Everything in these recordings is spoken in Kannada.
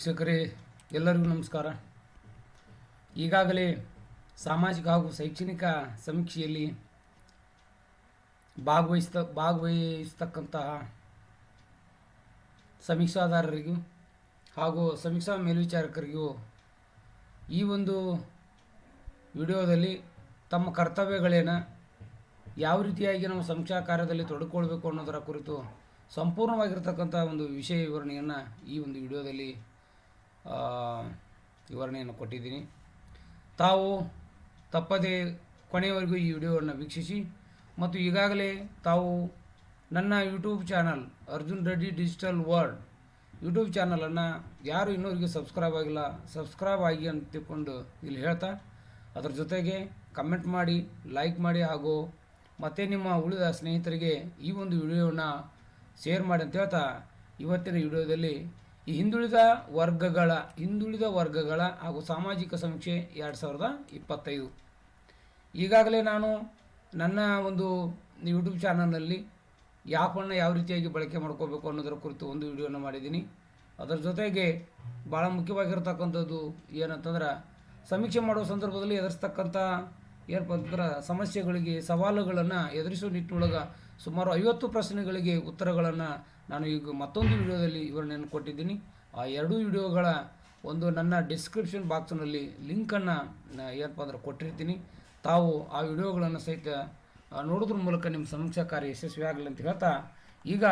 ವೀಕ್ಷಕರೇ, ಎಲ್ಲರಿಗೂ ನಮಸ್ಕಾರ. ಈಗಾಗಲೇ ಸಾಮಾಜಿಕ ಹಾಗೂ ಶೈಕ್ಷಣಿಕ ಸಮೀಕ್ಷೆಯಲ್ಲಿ ಭಾಗವಹಿಸ್ತ, ಭಾಗವಹಿಸ್ತಕ್ಕಂತಹ ಸಮೀಕ್ಷಾದಾರರಿಗೂ ಹಾಗೂ ಸಮೀಕ್ಷಾ ಮೇಲ್ವಿಚಾರಕರಿಗೂ ಈ ಒಂದು ವಿಡಿಯೋದಲ್ಲಿ ತಮ್ಮ ಕರ್ತವ್ಯಗಳೇನ, ಯಾವ ರೀತಿಯಾಗಿ ನಾವು ಸಮೀಕ್ಷಾ ಕಾರ್ಯದಲ್ಲಿ ತೊಡಗಿಕೊಳ್ಬೇಕು ಅನ್ನೋದರ ಕುರಿತು ಸಂಪೂರ್ಣವಾಗಿರ್ತಕ್ಕಂಥ ಒಂದು ವಿಷಯ ವಿವರಣೆಯನ್ನು ಈ ಒಂದು ವಿಡಿಯೋದಲ್ಲಿ ವಿವರಣೆಯನ್ನು ಕೊಟ್ಟಿದ್ದೀನಿ. ತಾವು ತಪ್ಪದೇ ಕೊನೆಯವರೆಗೂ ಈ ವಿಡಿಯೋವನ್ನು ವೀಕ್ಷಿಸಿ ಮತ್ತು ಈಗಾಗಲೇ ತಾವು ನನ್ನ YouTube channel Arjun Reddy digital world YouTube ಚಾನಲನ್ನು ಯಾರು ಇನ್ನೂರಿಗೆ ಸಬ್ಸ್ಕ್ರೈಬ್ ಆಗಿಲ್ಲ, ಸಬ್ಸ್ಕ್ರೈಬ್ ಆಗಿ ಅಂತ ತಿಳ್ಕೊಂಡು ಇಲ್ಲಿ ಹೇಳ್ತಾ, ಅದರ ಜೊತೆಗೆ ಕಮೆಂಟ್ ಮಾಡಿ, ಲೈಕ್ ಮಾಡಿ ಹಾಗೂ ಮತ್ತೆ ನಿಮ್ಮ ಉಳಿದ ಸ್ನೇಹಿತರಿಗೆ ಈ ಒಂದು ವಿಡಿಯೋವನ್ನು ಶೇರ್ ಮಾಡಿ ಅಂತ ಹೇಳ್ತಾ, ಇವತ್ತಿನ ವಿಡಿಯೋದಲ್ಲಿ ಈ ಹಿಂದುಳಿದ ವರ್ಗಗಳ ಹಿಂದುಳಿದ ವರ್ಗಗಳ ಹಾಗೂ ಸಾಮಾಜಿಕ ಸಮೀಕ್ಷೆ ಎರಡು ಸಾವಿರದ ಇಪ್ಪತ್ತೈದು. ಈಗಾಗಲೇ ನಾನು ನನ್ನ ಒಂದು ಯೂಟ್ಯೂಬ್ ಚಾನಲ್ನಲ್ಲಿ ಯಾಪನ್ನು ಯಾವ ರೀತಿಯಾಗಿ ಬಳಕೆ ಮಾಡ್ಕೋಬೇಕು ಅನ್ನೋದರ ಕುರಿತು ಒಂದು ವಿಡಿಯೋನ ಮಾಡಿದ್ದೀನಿ. ಅದರ ಜೊತೆಗೆ ಭಾಳ ಮುಖ್ಯವಾಗಿರ್ತಕ್ಕಂಥದ್ದು ಏನಂತಂದ್ರೆ, ಸಮೀಕ್ಷೆ ಮಾಡುವ ಸಂದರ್ಭದಲ್ಲಿ ಎದುರಿಸ್ತಕ್ಕಂಥ ಏನಪ್ಪ ಅಂತಂದ್ರೆ ಸಮಸ್ಯೆಗಳಿಗೆ ಸವಾಲುಗಳನ್ನು ಎದುರಿಸುವ ನಿಟ್ಟಿನೊಳಗೆ ಸುಮಾರು ಐವತ್ತು ಪ್ರಶ್ನೆಗಳಿಗೆ ಉತ್ತರಗಳನ್ನು ನಾನು ಈಗ ಮತ್ತೊಂದು ವಿಡಿಯೋದಲ್ಲಿ ವಿವರಣೆಯನ್ನು ಕೊಟ್ಟಿದ್ದೀನಿ. ಆ ಎರಡೂ ವಿಡಿಯೋಗಳ ಒಂದು ನನ್ನ ಡಿಸ್ಕ್ರಿಪ್ಷನ್ ಬಾಕ್ಸ್ನಲ್ಲಿ ಲಿಂಕನ್ನು ಏನಪ್ಪ ಅಂದ್ರೆ ಕೊಟ್ಟಿರ್ತೀನಿ. ತಾವು ಆ ವಿಡಿಯೋಗಳನ್ನು ಸಹಿತ ನೋಡೋದ್ರ ಮೂಲಕ ನಿಮ್ಮ ಸಮೀಕ್ಷಾ ಕಾರ್ಯ ಯಶಸ್ವಿ ಆಗಲಿ ಅಂತ ಹೇಳ್ತಾ ಈಗ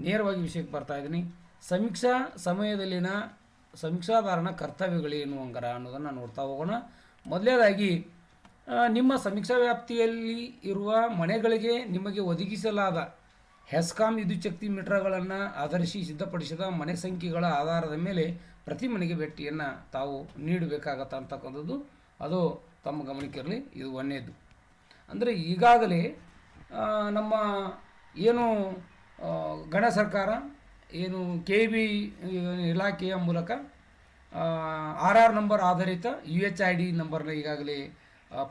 ನೇರವಾಗಿ ವಿಷಯಕ್ಕೆ ಬರ್ತಾ ಇದ್ದೀನಿ. ಸಮೀಕ್ಷಾ ಸಮಯದಲ್ಲಿನ ಸಮೀಕ್ಷಾದಾರನ ಕರ್ತವ್ಯಗಳೇನು ಹಂಗಾರ ಅನ್ನೋದನ್ನು ನೋಡ್ತಾ ಹೋಗೋಣ. ಮೊದಲನೇದಾಗಿ ಆ, ನಿಮ್ಮ ಸಮೀಕ್ಷಾ ವ್ಯಾಪ್ತಿಯಲ್ಲಿ ಇರುವ ಮನೆಗಳಿಗೆ ನಿಮಗೆ ಒದಗಿಸಲಾದ ಹೆಸ್ಕಾಂ ವಿದ್ಯುಚ್ಛಕ್ತಿ ಮೀಟರ್ಗಳನ್ನು ಆಧರಿಸಿ ಸಿದ್ಧಪಡಿಸಿದ ಮನೆ ಸಂಖ್ಯೆಗಳ ಆಧಾರದ ಮೇಲೆ ಪ್ರತಿ ಮನೆಗೆ ಭೇಟಿಯನ್ನು ತಾವು ನೀಡಬೇಕಾಗತ್ತ ಅಂತಕ್ಕಂಥದ್ದು, ಅದು ತಮ್ಮ ಗಮನಕ್ಕಿರಲಿ, ಇದು ಒಂದೇದು ಅಂದರೆ ಈಗಾಗಲೇ ನಮ್ಮ ಏನು ಗಣ ಸರ್ಕಾರ, ಏನು ಕೆ ಬಿ ಇಲಾಖೆಯ ಮೂಲಕ ಆರ್ ಆರ್ ನಂಬರ್ ಆಧಾರಿತ ಯು ಎಚ್ ಐ ಡಿ ನಂಬರ್ನ ಈಗಾಗಲೇ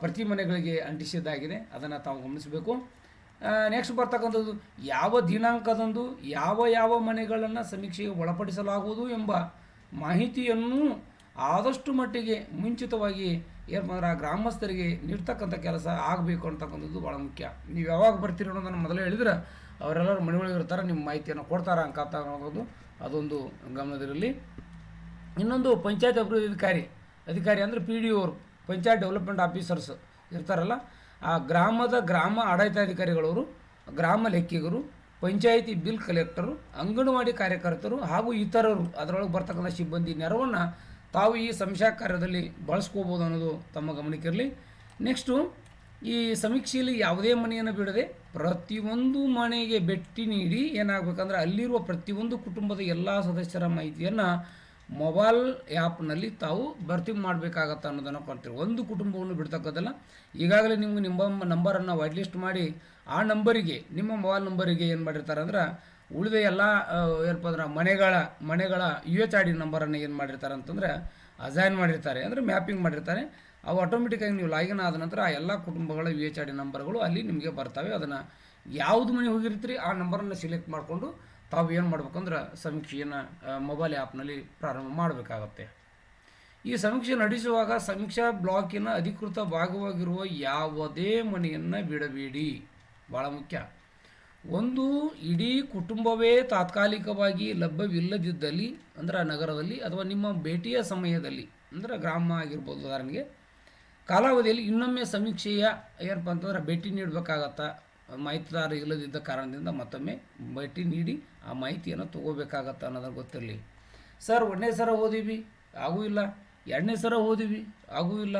ಪ್ರತಿ ಮನೆಗಳಿಗೆ ಅಂಟಿಸಿದ್ದಾಗಿದೆ. ಅದನ್ನು ತಾವು ಗಮನಿಸಬೇಕು. ನೆಕ್ಸ್ಟ್ ಬರ್ತಕ್ಕಂಥದ್ದು, ಯಾವ ದಿನಾಂಕದಂದು ಯಾವ ಯಾವ ಮನೆಗಳನ್ನು ಸಮೀಕ್ಷೆಗೆ ಒಳಪಡಿಸಲಾಗುವುದು ಎಂಬ ಮಾಹಿತಿಯನ್ನು ಆದಷ್ಟು ಮಟ್ಟಿಗೆ ಮುಂಚಿತವಾಗಿ ಅಂದ್ರೆ ಆ ಗ್ರಾಮಸ್ಥರಿಗೆ ನೀಡ್ತಕ್ಕಂಥ ಕೆಲಸ ಆಗಬೇಕು ಅಂತಕ್ಕಂಥದ್ದು ಭಾಳ ಮುಖ್ಯ. ನೀವು ಯಾವಾಗ ಬರ್ತೀರಿ ಅನ್ನೋದನ್ನು ಮೊದಲೇ ಹೇಳಿದ್ರೆ, ಅವರೆಲ್ಲರೂ ಮನೆ ಒಳಗೆ ಇರ್ತಾರೆ ನಿಮ್ಮ ಮಾಹಿತಿಯನ್ನು ಕೊಡ್ತಾರ ಅಂತ ಅನ್ನೋದು ಅದೊಂದು ಗಮನದಲ್ಲಿರಲಿ. ಇನ್ನೊಂದು ಪಂಚಾಯತ್ ಅಭಿವೃದ್ಧಿ ಅಧಿಕಾರಿ ಅಧಿಕಾರಿ ಅಂದರೆ ಪಿ ಡಿ ಅವರು. ಪಂಚಾಯತ್ ಡೆವಲಪ್ಮೆಂಟ್ ಆಫೀಸರ್ಸ್ ಇರ್ತಾರಲ್ಲ, ಆ ಗ್ರಾಮದ ಗ್ರಾಮ ಆಡಳಿತಾಧಿಕಾರಿಗಳವರು, ಗ್ರಾಮ ಲೆಕ್ಕಿಗರು, ಪಂಚಾಯಿತಿ ಬಿಲ್ ಕಲೆಕ್ಟರು, ಅಂಗನವಾಡಿ ಕಾರ್ಯಕರ್ತರು ಹಾಗೂ ಇತರರು ಅದರೊಳಗೆ ಬರ್ತಕ್ಕಂಥ ಸಿಬ್ಬಂದಿ ನೆರವನ್ನು ತಾವು ಈ ಸಮೀಕ್ಷಾ ಕಾರ್ಯದಲ್ಲಿ ಬಳಸ್ಕೋಬೋದು ಅನ್ನೋದು ತಮ್ಮ ಗಮನಕ್ಕಿರಲಿ. ನೆಕ್ಸ್ಟು ಈ ಸಮೀಕ್ಷೆಯಲ್ಲಿ ಯಾವುದೇ ಮನೆಯನ್ನು ಬಿಡದೆ ಪ್ರತಿಯೊಂದು ಮನೆಗೆ ಭೇಟಿ ನೀಡಿ ಏನಾಗಬೇಕಂದ್ರೆ ಅಲ್ಲಿರುವ ಪ್ರತಿಯೊಂದು ಕುಟುಂಬದ ಎಲ್ಲ ಸದಸ್ಯರ ಮಾಹಿತಿಯನ್ನು ಮೊಬೈಲ್ ಆ್ಯಪ್ನಲ್ಲಿ ತಾವು ಭರ್ತಿ ಮಾಡಬೇಕಾಗತ್ತೆ ಅನ್ನೋದನ್ನು ಕೊಡ್ತೀವಿ. ಒಂದು ಕುಟುಂಬವನ್ನು ಬಿಡ್ತಕ್ಕದ್ದಲ್ಲ ಈಗಾಗಲೇ ನಿಮ್ಗೆ ನಿಮ್ಮ ನಂಬರನ್ನು ವೈಟ್ ಲಿಸ್ಟ್ ಮಾಡಿ ಆ ನಂಬರಿಗೆ ನಿಮ್ಮ ಮೊಬೈಲ್ ನಂಬರಿಗೆ ಏನು ಮಾಡಿರ್ತಾರೆ ಅಂದ್ರೆ ಉಳಿದ ಎಲ್ಲ ಆ, ಏನಪ್ಪ ಅಂದ್ರೆ ಮನೆಗಳ ಮನೆಗಳ ಯು ಎಚ್ ಆರ್ ಡಿ ನಂಬರನ್ನು ಏನು ಮಾಡಿರ್ತಾರೆ ಅಂತಂದರೆ ಅಸೈನ್ ಮಾಡಿರ್ತಾರೆ. ಅಂದರೆ ಮ್ಯಾಪಿಂಗ್ ಮಾಡಿರ್ತಾರೆ. ಅವು ಆಟೋಮೆಟಿಕ್ಕಾಗಿ ನೀವು ಲಾಗಿನ್ ಆದ ನಂತರ ಆ ಎಲ್ಲ ಕುಟುಂಬಗಳ ಯು ಎಚ್ ಆರ್ ಡಿ ನಂಬರ್ಗಳು ಅಲ್ಲಿ ನಿಮಗೆ ಬರ್ತವೆ. ಅದನ್ನು ಯಾವುದು ಮನೆ ಹೋಗಿರ್ತೀರಿ ಆ ನಂಬರನ್ನು ಸಿಲೆಕ್ಟ್ ಮಾಡಿಕೊಂಡು ತಾವು ಏನು ಮಾಡ್ಬೇಕಂದ್ರೆ ಸಮೀಕ್ಷೆಯನ್ನು ಮೊಬೈಲ್ ಆ್ಯಪ್ನಲ್ಲಿ ಪ್ರಾರಂಭ ಮಾಡಬೇಕಾಗತ್ತೆ. ಈ ಸಮೀಕ್ಷೆ ನಡೆಸುವಾಗ ಸಮೀಕ್ಷಾ ಬ್ಲಾಕಿನ ಅಧಿಕೃತ ಭಾಗವಾಗಿರುವ ಯಾವುದೇ ಮನೆಯನ್ನು ಬಿಡಬೇಡಿ. ಭಾಳ ಮುಖ್ಯ. ಒಂದು, ಇಡೀ ಕುಟುಂಬವೇ ತಾತ್ಕಾಲಿಕವಾಗಿ ಲಭ್ಯವಿಲ್ಲದಿದ್ದಲ್ಲಿ, ಅಂದರೆ ನಗರದಲ್ಲಿ ಅಥವಾ ನಿಮ್ಮ ಭೇಟಿಯ ಸಮಯದಲ್ಲಿ, ಅಂದರೆ ಗ್ರಾಮ ಆಗಿರ್ಬೋದು ಉದಾಹರಣೆಗೆ, ಕಾಲಾವಧಿಯಲ್ಲಿ ಇನ್ನೊಮ್ಮೆ ಸಮೀಕ್ಷೆಯ ಏನಪ್ಪ ಅಂತಂದ್ರೆ ಭೇಟಿ ನೀಡಬೇಕಾಗತ್ತಾ? ಮಾಹಿತಿದಾರ ಇಲ್ಲದಿದ್ದ ಕಾರಣದಿಂದ ಮತ್ತೊಮ್ಮೆ ಭೇಟಿ ನೀಡಿ ಆ ಮಾಹಿತಿಯನ್ನು ತಗೋಬೇಕಾಗತ್ತೆ ಅನ್ನೋದನ್ನು ಗೊತ್ತಿರಲಿ. ಸರ್, ಒಂದನೇ ಸರ ಓದಿವಿ, ಆಗೂ ಇಲ್ಲ. ಎರಡನೇ ಸರ ಓದಿವಿ, ಆಗೂ ಇಲ್ಲ.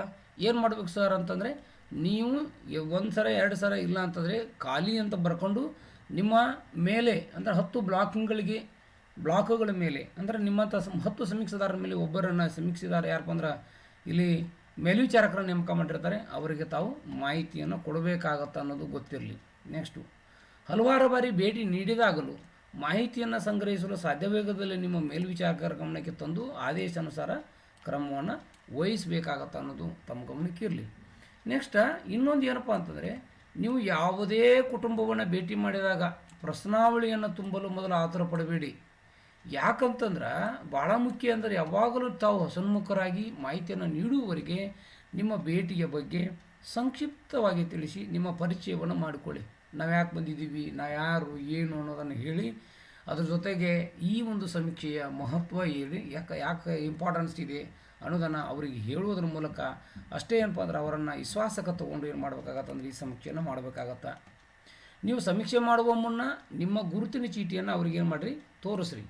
ಏನು ಮಾಡ್ಬೇಕು ಸರ್ ಅಂತಂದರೆ, ನೀವು ಒಂದು ಸರ, ಎರಡು ಸರ ಇಲ್ಲ ಅಂತಂದರೆ ಖಾಲಿ ಅಂತ ಬರ್ಕೊಂಡು ನಿಮ್ಮ ಮೇಲೆ, ಅಂದರೆ ಹತ್ತು ಬ್ಲಾಕ್ಗಳಿಗೆ, ಬ್ಲಾಕ್ಗಳ ಮೇಲೆ, ಅಂದರೆ ನಿಮ್ಮಂಥ ಸಮ್, ಹತ್ತು ಸಮೀಕ್ಷೆದಾರರ ಮೇಲೆ ಒಬ್ಬರನ್ನು ಸಮೀಕ್ಷಿದಾರ ಯಾರಪ್ಪ ಅಂದ್ರೆ ಇಲ್ಲಿ ಮೇಲ್ವಿಚಾರಕರನ್ನು ನೇಮಕ ಮಾಡಿರ್ತಾರೆ, ಅವರಿಗೆ ತಾವು ಮಾಹಿತಿಯನ್ನು ಕೊಡಬೇಕಾಗತ್ತೆ ಅನ್ನೋದು ಗೊತ್ತಿರಲಿ. ನೆಕ್ಸ್ಟು, ಹಲವಾರು ಬಾರಿ ಭೇಟಿ ನೀಡಿದಾಗಲೂ ಮಾಹಿತಿಯನ್ನು ಸಂಗ್ರಹಿಸಲು ಸಾಧ್ಯವೇಗದಲ್ಲಿ ನಿಮ್ಮ ಮೇಲ್ವಿಚಾರಕರ ಗಮನಕ್ಕೆ ತಂದು ಆದೇಶಾನುಸಾರ ಕ್ರಮವನ್ನು ವಹಿಸಬೇಕಾಗತ್ತೆ ಅನ್ನೋದು ತಮ್ಮ ಗಮನಕ್ಕೆ ಇರಲಿ. ನೆಕ್ಸ್ಟ್, ಇನ್ನೊಂದು ಏನಪ್ಪ ಅಂತಂದರೆ, ನೀವು ಯಾವುದೇ ಕುಟುಂಬವನ್ನು ಭೇಟಿ ಮಾಡಿದಾಗ ಪ್ರಶ್ನಾವಳಿಯನ್ನು ತುಂಬಲು ಮೊದಲು ಆತುರ ಪಡಬೇಡಿ. ಯಾಕಂತಂದ್ರೆ ಭಾಳ ಮುಖ್ಯ ಅಂದರೆ ಯಾವಾಗಲೂ ತಾವು ಹಸನ್ಮುಖರಾಗಿ ಮಾಹಿತಿಯನ್ನು ನೀಡುವವರೆಗೆ ನಿಮ್ಮ ಭೇಟಿಯ ಬಗ್ಗೆ ಸಂಕ್ಷಿಪ್ತವಾಗಿ ತಿಳಿಸಿ ನಿಮ್ಮ ಪರಿಚಯವನ್ನು ಮಾಡಿಕೊಳ್ಳಿ. ನಾವು ಯಾಕೆ ಬಂದಿದ್ದೀವಿ ನಾ ಯಾರು ಏನು ಅನ್ನೋದನ್ನು ಹೇಳಿ, ಅದ್ರ ಜೊತೆಗೆ ಈ ಒಂದು ಸಮೀಕ್ಷೆಯ ಮಹತ್ವ ಏನು, ಯಾಕೆ ಯಾಕೆ ಇಂಪಾರ್ಟೆನ್ಸ್ ಇದೆ ಅನ್ನೋದನ್ನು ಅವರಿಗೆ ಹೇಳುವುದರ ಮೂಲಕ ಅಷ್ಟೇ ಏನಪ್ಪ ಅಂದ್ರೆ ಅವರನ್ನು ವಿಶ್ವಾಸಕ್ಕೆ ತೊಗೊಂಡು ಏನು ಮಾಡಬೇಕಾಗತ್ತೆ ಅಂದರೆ ಈ ಸಮೀಕ್ಷೆಯನ್ನು ಮಾಡಬೇಕಾಗತ್ತೆ. ನೀವು ಸಮೀಕ್ಷೆ ಮಾಡುವ ಮುನ್ನ ನಿಮ್ಮ ಗುರುತಿನ ಚೀಟಿಯನ್ನು ಅವ್ರಿಗೆ ಏನು ಮಾಡಿರಿ, ತೋರಿಸ್ರಿ.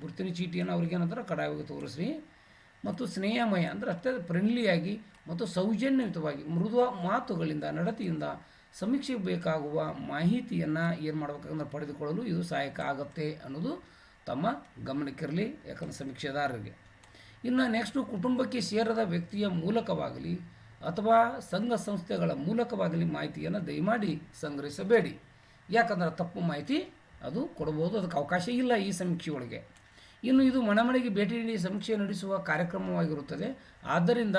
ಗುರುತಿನ ಚೀಟಿಯನ್ನು ಅವ್ರಿಗೇನಂದ್ರೆ ಏನಂದ್ರೆ ಕಡ್ಡಾಯವಾಗಿ ತೋರಿಸ್ರಿ. ಮತ್ತು ಸ್ನೇಹಮಯ ಅಂದರೆ ಅತ್ಯಂತ ಫ್ರೆಂಡ್ಲಿಯಾಗಿ ಮತ್ತು ಸೌಜನ್ಯಯುತವಾಗಿ ಮೃದು ಮಾತುಗಳಿಂದ, ನಡತೆಯಿಂದ ಸಮೀಕ್ಷೆ ಬೇಕಾಗುವ ಮಾಹಿತಿಯನ್ನು ಏನು ಮಾಡಬೇಕಂದ್ರೆ ಪಡೆದುಕೊಳ್ಳಲು ಇದು ಸಹಾಯಕ ಆಗುತ್ತೆ ಅನ್ನೋದು ತಮ್ಮ ಗಮನಕ್ಕಿರಲಿ ಯಾಕಂದ್ರೆ ಸಮೀಕ್ಷೆದಾರರಿಗೆ. ಇನ್ನು ನೆಕ್ಸ್ಟು ಕುಟುಂಬಕ್ಕೆ ಸೇರದ ವ್ಯಕ್ತಿಯ ಮೂಲಕವಾಗಲಿ ಅಥವಾ ಸಂಘ ಸಂಸ್ಥೆಗಳ ಮೂಲಕವಾಗಲಿ ಮಾಹಿತಿಯನ್ನು ದಯಮಾಡಿ ಸಂಗ್ರಹಿಸಬೇಡಿ. ಯಾಕಂದ್ರೆ ತಪ್ಪು ಮಾಹಿತಿ ಅದು ಕೊಡಬಹುದು ಅದಕ್ಕೆ ಅವಕಾಶ ಇಲ್ಲ ಈ ಸಮೀಕ್ಷೆಯೊಳಗೆ. ಇನ್ನು ಇದು ಮನೆಮನೆಗೆ ಭೇಟಿ ನೀಡಿ ಸಮೀಕ್ಷೆ ನಡೆಸುವ ಕಾರ್ಯಕ್ರಮವಾಗಿರುತ್ತದೆ. ಆದ್ದರಿಂದ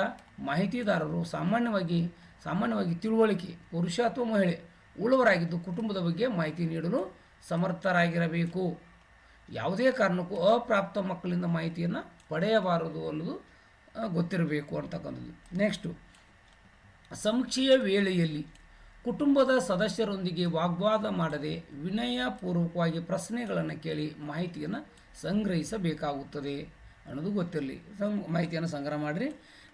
ಮಾಹಿತಿದಾರರು ಸಾಮಾನ್ಯವಾಗಿ ಸಾಮಾನ್ಯವಾಗಿ ತಿಳುವಳಿಕೆ ಪುರುಷ ಅಥವಾ ಮಹಿಳೆ ಉಳ್ಳವರಾಗಿದ್ದು ಕುಟುಂಬದ ಬಗ್ಗೆ ಮಾಹಿತಿ ನೀಡಲು ಸಮರ್ಥರಾಗಿರಬೇಕು. ಯಾವುದೇ ಕಾರಣಕ್ಕೂ ಅಪ್ರಾಪ್ತ ಮಕ್ಕಳಿಂದ ಮಾಹಿತಿಯನ್ನು ಪಡೆಯಬಾರದು ಅನ್ನೋದು ಗೊತ್ತಿರಬೇಕು ಅಂತಕ್ಕಂಥದ್ದು. ನೆಕ್ಸ್ಟು ಸಮೀಕ್ಷೆಯ ವೇಳೆಯಲ್ಲಿ ಕುಟುಂಬದ ಸದಸ್ಯರೊಂದಿಗೆ ವಾಗ್ವಾದ ಮಾಡದೆ ವಿನಯಪೂರ್ವಕವಾಗಿ ಪ್ರಶ್ನೆಗಳನ್ನು ಕೇಳಿ ಮಾಹಿತಿಯನ್ನು ಸಂಗ್ರಹಿಸಬೇಕಾಗುತ್ತದೆ ಅನ್ನೋದು ಗೊತ್ತಿರಲಿ. ಸಂ, ಮಾಹಿತಿಯನ್ನು ಸಂಗ್ರಹ ಮಾಡಿರಿ.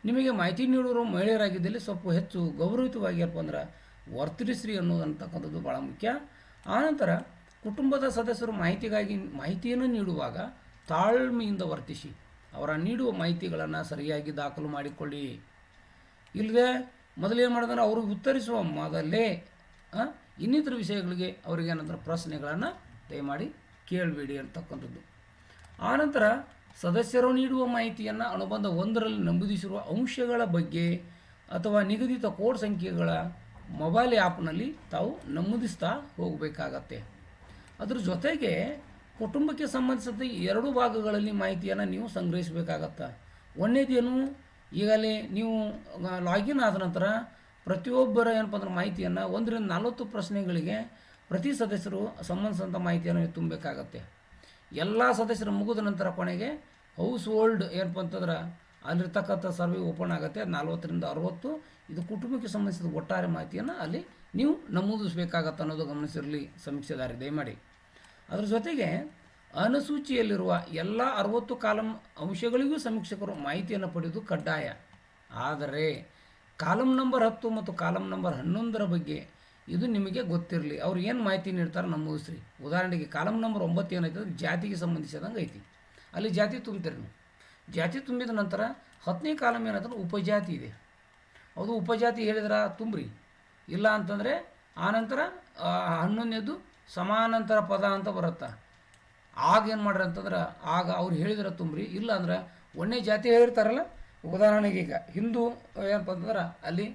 ನಿಮಗೆ ಮಾಹಿತಿ ನೀಡೋರು ಮಹಿಳೆಯರಾಗಿದ್ದಲ್ಲಿ ಸ್ವಲ್ಪ ಹೆಚ್ಚು ಗೌರವಿತವಾಗಿ ಏನಪ್ಪ ಅಂದ್ರೆ ವರ್ತಿಸ್ರಿ ಅನ್ನೋದಂತಕ್ಕಂಥದ್ದು ಭಾಳ ಮುಖ್ಯ. ಆನಂತರ ಕುಟುಂಬದ ಸದಸ್ಯರು ಮಾಹಿತಿಗಾಗಿ ಮಾಹಿತಿಯನ್ನು ನೀಡುವಾಗ ತಾಳ್ಮೆಯಿಂದ ವರ್ತಿಸಿ, ಅವರ ನೀಡುವ ಮಾಹಿತಿಗಳನ್ನು ಸರಿಯಾಗಿ ದಾಖಲು ಮಾಡಿಕೊಳ್ಳಿ. ಇಲ್ಲದೆ ಮೊದಲೇನು ಮಾಡಿದ್ರೆ? ಅವರು ಉತ್ತರಿಸುವ ಮೊದಲೇ ಇನ್ನಿತರ ವಿಷಯಗಳಿಗೆ ಅವರಿಗೆ ಏನಂದ್ರೆ ಪ್ರಶ್ನೆಗಳನ್ನು ದಯಮಾಡಿ ಕೇಳಬೇಡಿ ಅಂತಕ್ಕಂಥದ್ದು. ಆನಂತರ ಸದಸ್ಯರು ನೀಡುವ ಮಾಹಿತಿಯನ್ನು ಅನುಬಂಧ ಒಂದರಲ್ಲಿ ನಮೂದಿಸಿರುವ ಅಂಶಗಳ ಬಗ್ಗೆ ಅಥವಾ ನಿಗದಿತ ಕೋಡ್ ಸಂಖ್ಯೆಗಳ ಮೊಬೈಲ್ ಆ್ಯಪ್ನಲ್ಲಿ ತಾವು ನಮೂದಿಸ್ತಾ ಹೋಗಬೇಕಾಗತ್ತೆ. ಅದರ ಜೊತೆಗೆ ಕುಟುಂಬಕ್ಕೆ ಸಂಬಂಧಿಸಿದ ಎರಡು ಭಾಗಗಳಲ್ಲಿ ಮಾಹಿತಿಯನ್ನು ನೀವು ಸಂಗ್ರಹಿಸಬೇಕಾಗತ್ತೆ. ಒಂದೇದೇನು ಈಗಲೇ ನೀವು ಲಾಗಿನ್ ಆದ ನಂತರ ಪ್ರತಿಯೊಬ್ಬರ ಏನಪ್ಪ ಅಂದ್ರೆ ಮಾಹಿತಿಯನ್ನು ಒಂದರಿಂದ ನಲವತ್ತು ಪ್ರಶ್ನೆಗಳಿಗೆ ಪ್ರತಿ ಸದಸ್ಯರು ಸಂಬಂಧಿಸಿದಂಥ ಮಾಹಿತಿಯನ್ನು ತುಂಬಬೇಕಾಗತ್ತೆ ಎಲ್ಲ ಸದಸ್ಯರು ಮುಗಿದ ನಂತರ ಕೊನೆಗೆ ಹೌಸ್ ಹೋಲ್ಡ್ ಏನಪ್ಪ ಅಂತಂದ್ರೆ ಅಲ್ಲಿರ್ತಕ್ಕಂಥ ಸರ್ವೆ ಓಪನ್ ಆಗುತ್ತೆ, ನಲ್ವತ್ತರಿಂದ ಅರವತ್ತು. ಇದು ಕುಟುಂಬಕ್ಕೆ ಸಂಬಂಧಿಸಿದ ಒಟ್ಟಾರೆ ಮಾಹಿತಿಯನ್ನು ಅಲ್ಲಿ ನೀವು ನಮೂದಿಸಬೇಕಾಗತ್ತೆ ಅನ್ನೋದು ಗಮನಿಸಿರಲಿ ಸಮೀಕ್ಷೆದಾರಿ, ದಯಮಾಡಿ. ಅದರ ಜೊತೆಗೆ ಅನುಸೂಚಿಯಲ್ಲಿರುವ ಎಲ್ಲ ಅರವತ್ತು ಕಾಲಂ ಅಂಶಗಳಿಗೂ ಸಮೀಕ್ಷಕರು ಮಾಹಿತಿಯನ್ನು ಪಡೆಯುವುದು ಕಡ್ಡಾಯ. ಆದರೆ ಕಾಲಮ್ ನಂಬರ್ ಹತ್ತು ಮತ್ತು ಕಾಲಮ್ ನಂಬರ್ ಹನ್ನೊಂದರ ಬಗ್ಗೆ ಇದು ನಿಮಗೆ ಗೊತ್ತಿರಲಿ. ಅವ್ರು ಏನು ಮಾಹಿತಿ ನೀಡ್ತಾರೆ ನಮೂದಿಸ್ರಿ ಉದಾಹರಣೆಗೆ ಕಾಲಮ್ ನಂಬರ್ ಒಂಬತ್ತು ಏನೈತೆ ಜಾತಿಗೆ ಸಂಬಂಧಿಸಿದಂಗೆ ಐತಿ. ಅಲ್ಲಿ ಜಾತಿ ತುಂಬ್ತೀರಿ ನೀವು. ಜಾತಿ ತುಂಬಿದ ನಂತರ ಹತ್ತನೇ ಕಾಲಮ್ ಏನಂತಂದ್ರೆ ಉಪಜಾತಿ ಇದೆ. ಅದು ಉಪಜಾತಿ ಹೇಳಿದ್ರೆ ತುಂಬ್ರಿ. ಇಲ್ಲ ಅಂತಂದರೆ ಆನಂತರ ಹನ್ನೊಂದನೇದು ಸಮಾನಾಂತರ ಪದ ಅಂತ ಬರುತ್ತೆ. ಆಗ ಏನು ಮಾಡ್ರಿ ಅಂತಂದ್ರೆ ಆಗ ಅವ್ರು ಹೇಳಿದ್ರೆ ತುಂಬ್ರಿ. ಇಲ್ಲ ಅಂದ್ರೆ ಒಂದೇ ಜಾತಿ ಹೇಳಿರ್ತಾರಲ್ಲ? ಉದಾಹರಣೆಗೆ ಈಗ ಹಿಂದೂ ಏನಪ್ಪ ಅಂತಂದ್ರೆ ಅಲ್ಲಿ